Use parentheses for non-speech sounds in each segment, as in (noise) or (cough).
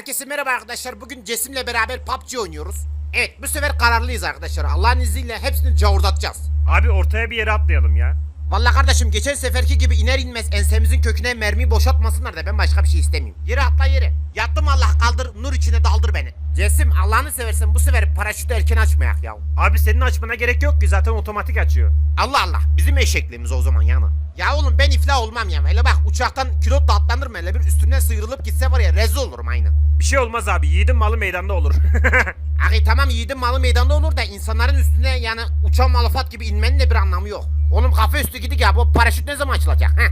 Herkese merhaba arkadaşlar. Bugün Cesim'le beraber PUBG oynuyoruz. Evet bu sefer kararlıyız arkadaşlar. Allah'ın izniyle hepsini cavurdatacağız. Abi ortaya bir yere atlayalım ya. Vallahi kardeşim geçen seferki gibi iner inmez ensemizin köküne mermiyi boşaltmasınlar da ben başka bir şey istemiyorum. Yere atla yere. Yattım Allah kaldır nur içine daldır beni. Cesim Allah'ını seversen bu sefer paraşütü erken açmayak ya. Abi senin açmana gerek yok ki zaten otomatik açıyor. Allah Allah bizim eşekliğimiz o zaman yani. Ya oğlum ben iflah olmam ya. Hele bak uçaktan kilotla atlanır mı? Hele bir üstünden sıyrılıp gitse var ya rezil olurum aynı. Bir şey olmaz abi yiğidin malı meydanda olur. (laughs) Abi tamam yiğidin malı meydanda olur da insanların üstüne yani uçan malafat gibi inmenin de bir anlamı yok. Oğlum kafa üstü gidik ya bu paraşüt ne zaman açılacak? Heh,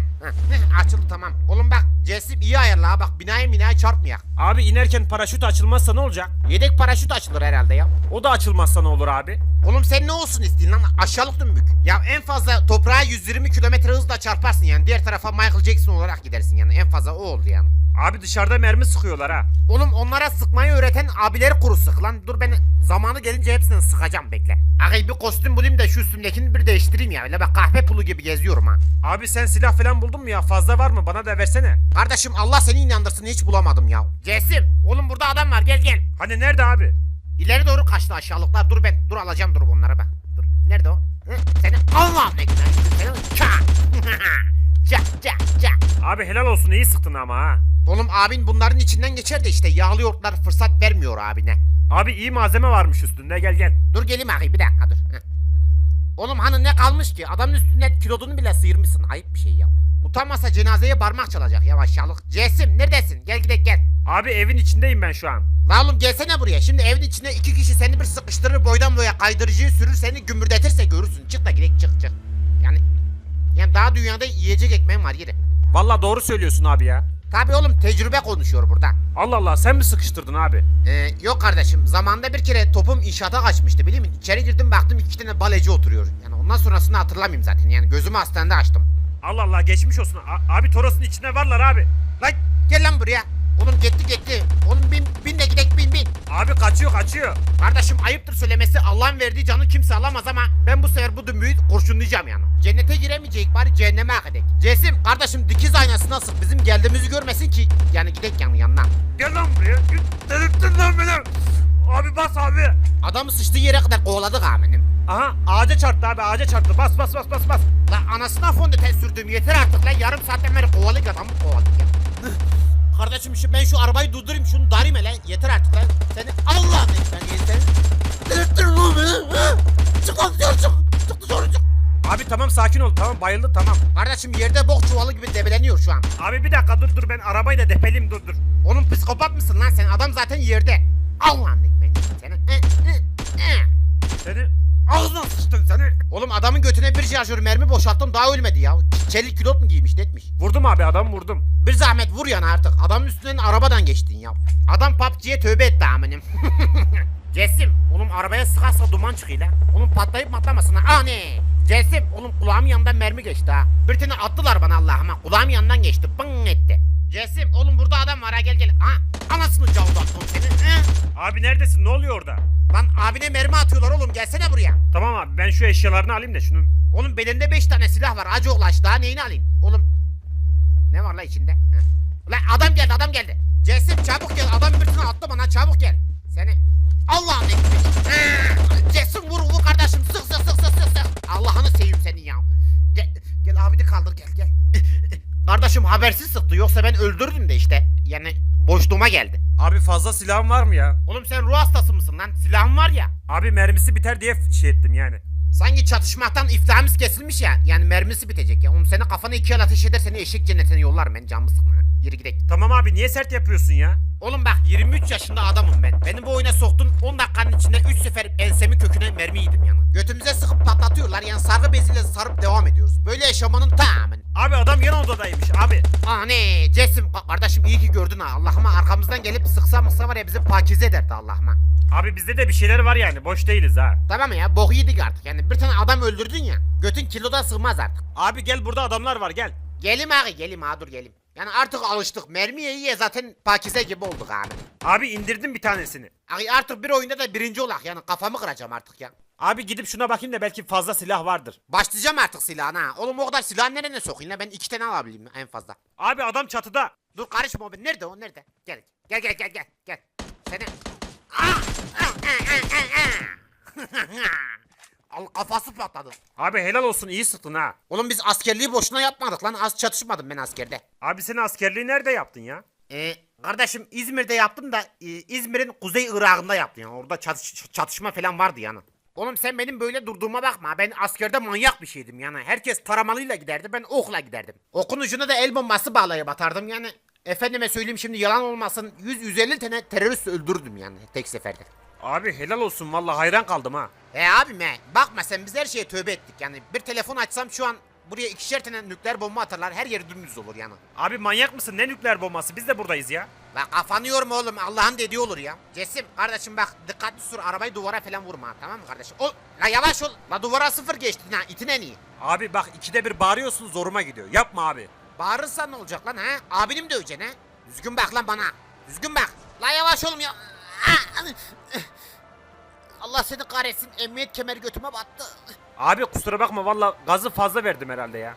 heh, açıldı tamam. Oğlum bak Cesim iyi ayarla ha bak binaya binaya çarpmayak. abi inerken paraşüt açılmazsa ne olacak? Yedek paraşüt açılır herhalde ya. O da açılmazsa ne olur abi? Oğlum sen ne olsun istiyorsun lan aşağılık dümbük. Ya en fazla toprağa 120 kilometre hızla çarparsın yani. Diğer tarafa Michael Jackson olarak gidersin yani. En fazla o oldu yani. Abi dışarıda mermi sıkıyorlar ha. Oğlum onlara sıkmayı öğreten abileri kuru sık lan. Dur ben zamanı gelince hepsini sıkacağım bekle. Ağay bir kostüm bulayım da şu üstümdekini bir değiştireyim ya. Öyle bak kahve pulu gibi geziyorum ha. Abi sen silah falan buldun mu ya? Fazla var mı? Bana da versene. Kardeşim Allah seni inandırsın hiç bulamadım ya. Cesim oğlum burada adam var gel gel. Hani nerede abi? İleri doğru kaçtı aşağılıklar. Dur ben dur alacağım dur bunlara bak. Dur nerede o? Hı? Seni Allah'ım ne güzel. Seni (laughs) çak çak çak. Abi helal olsun iyi sıktın ama ha. Oğlum abin bunların içinden geçer de işte yağlı yoğurtlar fırsat vermiyor abine. Abi iyi malzeme varmış üstünde gel gel. Dur geleyim ağabey bir dakika dur. Heh. Oğlum hani ne kalmış ki? Adamın üstünden kilodunu bile sıyırmışsın. Ayıp bir şey ya. Utanmasa cenazeye parmak çalacak ya aşağılık. Cesim neredesin? Gel gidelim gel. Abi evin içindeyim ben şu an. La oğlum gelsene buraya. Şimdi evin içine iki kişi seni bir sıkıştırır boydan boya kaydırıcıyı sürür seni gümürdetirse görürsün. Çık da gidelim çık çık. Yani yani daha dünyada yiyecek ekmeğim var yeri. Valla doğru söylüyorsun abi ya. Tabi oğlum tecrübe konuşuyor burada. Allah Allah sen mi sıkıştırdın abi? Ee, yok kardeşim zamanında bir kere topum inşaata kaçmıştı biliyor musun? İçeri girdim baktım iki tane baleci oturuyor. Yani ondan sonrasını hatırlamıyorum zaten yani gözümü hastanede açtım. Allah Allah geçmiş olsun. A- abi Toros'un içinde varlar abi. Lan gel lan buraya. Oğlum gitti gitti. Oğlum bin, bin de gidek bin bin. Abi kaçıyor kaçıyor. Kardeşim ayıptır söylemesi Allah'ın verdiği canı kimse alamaz ama ben bu sefer bu dümbüyü kurşunlayacağım yani. Cennete giremeyecek bari cehenneme hak edek. Cesim kardeşim dikiz aynası nasıl bizim geldiğimizi görmesin ki yani gidek yani yanına. Gel lan buraya. Delirttin lan beni. Abi bas abi. Adamı sıçtığı yere kadar kovaladık amenim. Aha ağaca çarptı abi ağaca çarptı. Bas bas bas bas bas. La anasına fondöten sürdüm yeter artık lan yarım saatten beri kovalık adamı kovaladık ya. Kardeşim şu ben şu arabayı durdurayım şunu darayım hele yeter artık lan. Seni Allah'ın ekmeğini yeter. Delirttin lan beni. Çık lan dışarı çık. Çık dışarı çık. Abi tamam sakin ol tamam bayıldı tamam. Kardeşim yerde bok çuvalı gibi debeleniyor şu an. Abi bir dakika dur dur ben arabayı da depeleyim dur dur. Oğlum psikopat mısın lan sen? Adam zaten yerde. Allah'ın ekmeğini seni. Seni ağzına sıçtın seni. Oğlum adamın götüne bir şarjör mermi boşalttım daha ölmedi ya. Çelik külot mu giymiş netmiş. Vurdum abi adam vurdum. Bir zahmet vur yana artık. Adamın üstünden arabadan geçtin ya. Adam PUBG'ye tövbe etti amenim. (laughs) Cesim, oğlum arabaya sıkarsa duman çıkıyor lan. Oğlum patlayıp patlamasın ha. Aa ne? Cesim, oğlum kulağımın yanından mermi geçti ha. Bir tane attılar bana Allah'ıma. Kulağımın yanından geçti. Bın etti. Cesim, oğlum burada adam var ha gel gel. Ha, anasını cavdattım seni. Ha? Abi neredesin ne oluyor orada? Lan abine mermi atıyorlar oğlum gelsene buraya. Tamam abi ben şu eşyalarını alayım da şunun. Oğlum belinde 5 tane silah var. Acı ulaş daha neyini alayım? Oğlum ne var la içinde? Heh. Lan adam geldi adam geldi. Cesim çabuk gel adam bir tane attı bana çabuk gel. Seni Allah'ın ekmeği. Cesim vur vur kardeşim sık sık sık sık sık sık. Allah'ını seveyim seni ya. Gel, gel abini kaldır gel gel. Kardeşim habersiz sıktı yoksa ben öldürdüm de işte. Yani boşluğuma geldi. Abi fazla silahın var mı ya? Oğlum sen ruh hastası mısın lan? Silahın var ya. Abi mermisi biter diye şey ettim yani. Sanki çatışmaktan iflahımız kesilmiş ya. Yani mermisi bitecek ya. Oğlum seni kafana iki el ateş eder seni eşek cennetine yollar ben canımı sıkma. Yürü gidelim. Tamam abi niye sert yapıyorsun ya? Oğlum bak 23 yaşında adamım ben. Beni bu oyuna soktun 10 dakikanın içinde 3 sefer ensemi köküne mermi yedim yani. Götümüze sıkıp patlatıyorlar yani sargı beziyle sarıp devam ediyoruz. Böyle yaşamanın tamamı. Abi adam yan odadaymış abi. Aa ne Cesim Ka- kardeşim iyi ki gördün ha. Allah'ıma arkamızdan gelip sıksa mıksa var ya bizi pakize ederdi Allah'ıma. Abi bizde de bir şeyler var yani boş değiliz ha. Tamam ya boku yedik artık yani bir tane adam öldürdün ya. Götün kiloda sığmaz artık. Abi gel burada adamlar var gel. Gelim abi gelim ha dur gelim. Yani artık alıştık. Mermiye yiye zaten pakize gibi olduk abi. Abi indirdim bir tanesini. Abi artık bir oyunda da birinci olak yani kafamı kıracağım artık ya. Abi gidip şuna bakayım da belki fazla silah vardır. Başlayacağım artık silahına. Oğlum o kadar silah nereye sokayım lan? Ben iki tane alabileyim en fazla. Abi adam çatıda. Dur karışma abi. Nerede o? Nerede? Gel. Gel gel gel gel. Gel. Seni. Ah! (laughs) Ah! Al kafası patladı. Abi helal olsun iyi sıktın ha. Oğlum biz askerliği boşuna yapmadık lan. Az çatışmadım ben askerde. Abi sen askerliği nerede yaptın ya? Ee, kardeşim İzmir'de yaptım da e, İzmir'in kuzey Irak'ında yaptım yani. Orada çatış çatışma falan vardı yani. Oğlum sen benim böyle durduğuma bakma. Ben askerde manyak bir şeydim yani. Herkes taramalıyla giderdi. Ben okla giderdim. Okun ucuna da el bombası bağlayıp atardım yani. Efendime söyleyeyim şimdi yalan olmasın 100-150 tane terörist öldürdüm yani tek seferde. Abi helal olsun vallahi hayran kaldım ha. E abim he bakma sen biz her şeye tövbe ettik yani. Bir telefon açsam şu an buraya ikişer tane nükleer bomba atarlar her yeri dümdüz olur yani. Abi manyak mısın ne nükleer bombası biz de buradayız ya. Bak kafanı yorma oğlum Allah'ın dediği olur ya. Cesim kardeşim bak dikkatli sür arabayı duvara falan vurma tamam mı kardeşim? O, la yavaş ol. La duvara sıfır geçtin ha itin en iyi. Abi bak ikide bir bağırıyorsun zoruma gidiyor yapma abi. Bağırırsan ne olacak lan ha? Abinim mi döveceksin ha? Düzgün bak lan bana. Düzgün bak. La yavaş oğlum ya. Allah seni kahretsin. Emniyet kemeri götüme battı. Abi kusura bakma valla gazı fazla verdim herhalde ya.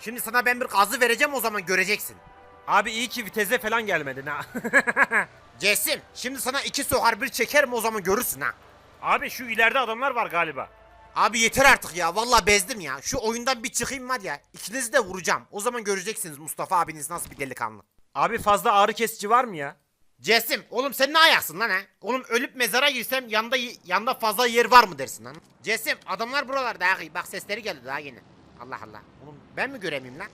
Şimdi sana ben bir gazı vereceğim o zaman göreceksin. Abi iyi ki viteze falan gelmedin ha. (laughs) Cesim şimdi sana iki sokar bir çekerim o zaman görürsün ha. Abi şu ileride adamlar var galiba. Abi yeter artık ya vallahi bezdim ya. Şu oyundan bir çıkayım var ya ikinizi de vuracağım. O zaman göreceksiniz Mustafa abiniz nasıl bir delikanlı. Abi fazla ağrı kesici var mı ya? Cesim oğlum sen ne ayaksın lan ha? Oğlum ölüp mezara girsem yanda yanda fazla yer var mı dersin lan? Cesim adamlar buralarda ağabey bak sesleri geldi daha yeni. Allah Allah. Oğlum ben mi göremeyeyim lan?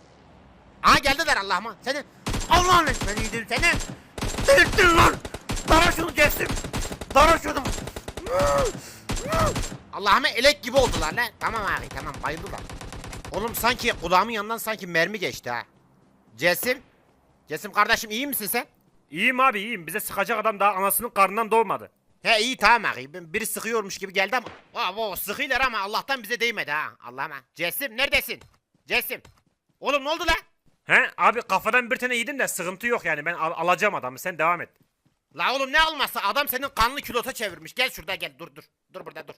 Aa geldiler Allah'ıma. Seni Allah'ın ben yedim seni. Delirttin lan. Dara Cesim. Dara şunu. Allah'ıma elek gibi oldular lan. Tamam abi tamam bayıldılar. Oğlum sanki kulağımın yanından sanki mermi geçti ha. Cesim. Cesim kardeşim iyi misin sen? İyiyim abi iyiyim bize sıkacak adam daha anasının karnından doğmadı. He iyi tamam abi. Ben- Biri sıkıyormuş gibi geldi ama. Aa, o sıkıyorlar ama Allah'tan bize değmedi ha. Allah'ıma. Cesim neredesin? Cesim. Oğlum ne oldu lan? He abi kafadan bir tane yedim de sıkıntı yok yani ben al- alacağım adamı sen devam et. La oğlum ne olmazsa adam senin kanlı külota çevirmiş. Gel şurada gel dur dur. Dur burada dur.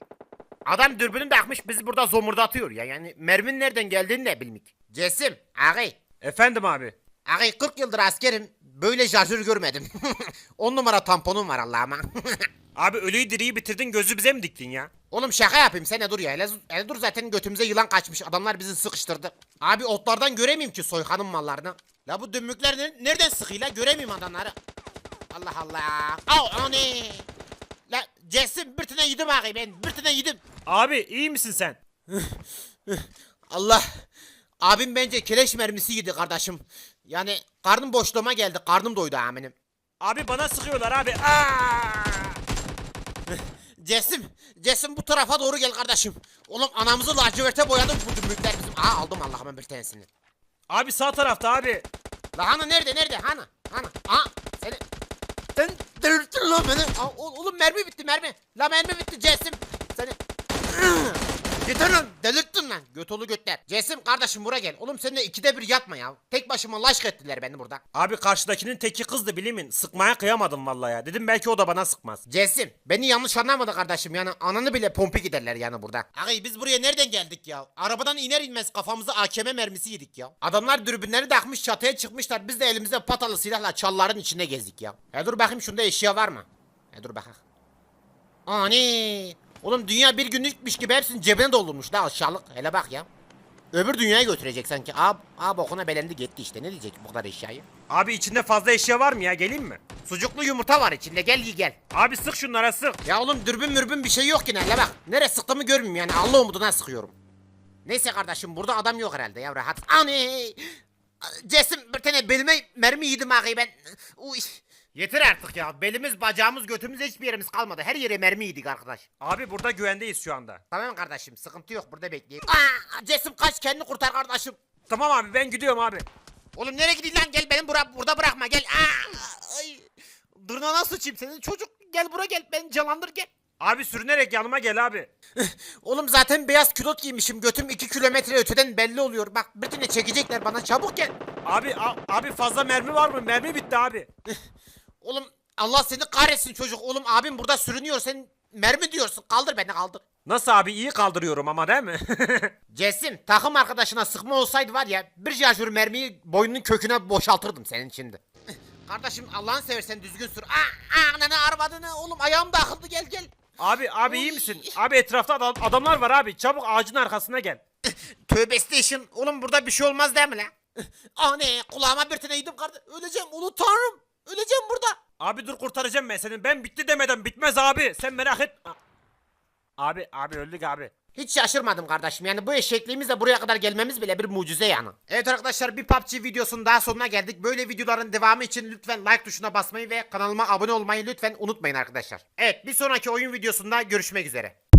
Adam dürbünü takmış bizi burada zomurdatıyor ya. Yani mermin nereden geldiğini de bilmik. Cesim. Ağay. Efendim abi. Ağay 40 yıldır askerim. Böyle şarjör görmedim. (laughs) 10 numara tamponum var Allah'ıma. (laughs) Abi ölüyü diriyi bitirdin gözü bize mi diktin ya? Oğlum şaka yapayım sen dur ya. Hele, hele dur zaten götümüze yılan kaçmış. Adamlar bizi sıkıştırdı. Abi otlardan göremeyeyim ki soykanın mallarını. La bu dümbükler ne- nereden sıkıyla göremeyeyim adamları. Allah Allah. Au o ne? La Cesim bir tane yedim ağabey ben. Bir tane yedim. Abi iyi misin sen? (laughs) Allah. Abim bence keleş mermisi yedi kardeşim. Yani karnım boşluğuma geldi. Karnım doydu aminim. Abi bana sıkıyorlar abi. Aa! (laughs) Cesim, Cesim bu tarafa doğru gel kardeşim. Oğlum anamızı laciverte boyadı bu dümbükler bizim. Aa aldım Allah'ıma bir tanesini. Abi sağ tarafta abi. La hani nerede nerede hani hani aa seni sen delirttin lan beni Aa, oğlum mermi bitti mermi la mermi bitti Cesim Yeter lan delirttin lan. Götolu götler. Cesim kardeşim buraya gel. Oğlum sen de ikide bir yatma ya. Tek başıma laşk ettiler beni burada. Abi karşıdakinin teki kızdı bilimin. Sıkmaya kıyamadım vallahi ya. Dedim belki o da bana sıkmaz. Cesim beni yanlış anlamadı kardeşim. Yani ananı bile pompi giderler yani burada. Ağay biz buraya nereden geldik ya? Arabadan iner inmez kafamıza AKM mermisi yedik ya. Adamlar dürbünleri takmış çatıya çıkmışlar. Biz de elimizde patalı silahla çalların içinde gezdik ya. E dur bakayım şunda eşya var mı? E dur bakalım Ani Oğlum dünya bir günlükmüş gibi hepsini cebine doldurmuş da aşağılık hele bak ya Öbür dünyaya götürecek sanki Ab, ab okuna belendi gitti işte ne diyecek bu kadar eşyayı Abi içinde fazla eşya var mı ya? Geleyim mi? Sucuklu yumurta var içinde gel ye gel Abi sık şunlara sık. Ya oğlum dürbün mürbün bir şey yok ki hele bak. Nereye sıktığımı görmeyeyim yani Allah umuduna sıkıyorum. Neyse kardeşim burada adam yok herhalde ya rahat. Ani! Cesim bir tane belime mermi yedim ağabey ben. Uy. Yeter artık ya. Belimiz, bacağımız, götümüz hiçbir yerimiz kalmadı. Her yere mermi yedik arkadaş. Abi burada güvendeyiz şu anda. Tamam kardeşim sıkıntı yok burada bekleyin. Aa, Cesim kaç kendini kurtar kardeşim. Tamam abi ben gidiyorum abi. Oğlum nereye gidiyorsun lan gel beni bura, burada bırakma gel. Aa, ay. Dırnağına sıçayım senin çocuk gel buraya gel beni canlandır gel. Abi sürünerek yanıma gel abi. Oğlum zaten beyaz külot giymişim. Götüm 2 kilometre öteden belli oluyor. Bak bir tane çekecekler bana çabuk gel. Abi a- abi fazla mermi var mı? Mermi bitti abi. Oğlum Allah seni kahretsin çocuk. Oğlum abim burada sürünüyor. Sen mermi diyorsun. Kaldır beni kaldır. Nasıl abi iyi kaldırıyorum ama değil mi? (laughs) Cesim takım arkadaşına sıkma olsaydı var ya bir şarjör mermiyi boynunun köküne boşaltırdım senin şimdi. Kardeşim Allah'ını seversen düzgün sür. Aa, aa ananı arvadını oğlum ayağım da akıldı gel gel. Abi abi iyi misin? Abi etrafta adam- adamlar var abi. Çabuk ağacın arkasına gel. Tövbe station. Oğlum burada bir şey olmaz değil mi lan? Anne kulağıma bir tane yedim kardeş. Öleceğim ulu tanrım. Öleceğim burada. Abi dur kurtaracağım ben seni. Ben bitti demeden bitmez abi. Sen merak et. Abi abi öldük abi. Hiç şaşırmadım kardeşim. Yani bu eşekliğimizle buraya kadar gelmemiz bile bir mucize yani. Evet arkadaşlar bir PUBG videosunun daha sonuna geldik. Böyle videoların devamı için lütfen like tuşuna basmayı ve kanalıma abone olmayı lütfen unutmayın arkadaşlar. Evet bir sonraki oyun videosunda görüşmek üzere.